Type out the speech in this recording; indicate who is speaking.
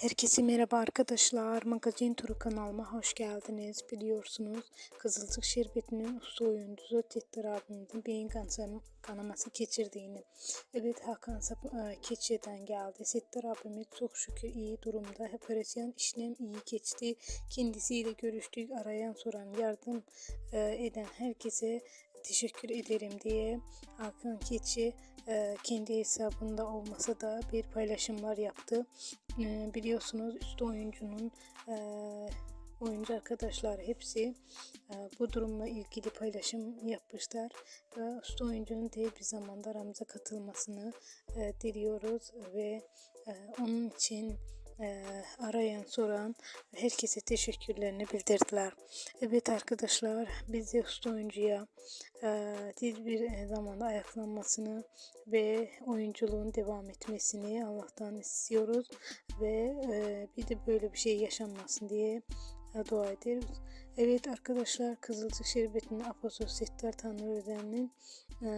Speaker 1: Herkese merhaba arkadaşlar. Magazin Turu kanalıma hoş geldiniz. Biliyorsunuz Kızılcık Şerbeti'nin usta oyuncusu Tettir abimizin beyin kanaması geçirdiğini. Evet Hakan Sap e, Keçi'den geldi. Settar abimiz çok şükür iyi durumda. Operasyon işlem iyi geçti. Kendisiyle görüştük. Arayan soran yardım e, eden herkese teşekkür ederim diye Hakan Keçi e, kendi hesabında olmasa da bir paylaşımlar yaptı. E, biliyorsunuz üst oyuncunun e, oyuncu arkadaşlar hepsi e, bu durumla ilgili paylaşım yapmışlar ve usta oyuncunun tez bir zamanda aramıza katılmasını e, diliyoruz ve e, onun için e, arayan soran herkese teşekkürlerini bildirdiler. Evet arkadaşlar biz de usta oyuncuya e, tez bir zamanda ayaklanmasını ve oyunculuğun devam etmesini Allah'tan istiyoruz ve e, bir de böyle bir şey yaşanmasın diye e, dua ederiz. Evet arkadaşlar Kızılcık Şerbeti'nin Aposos Settar Tanrı Öden'in e,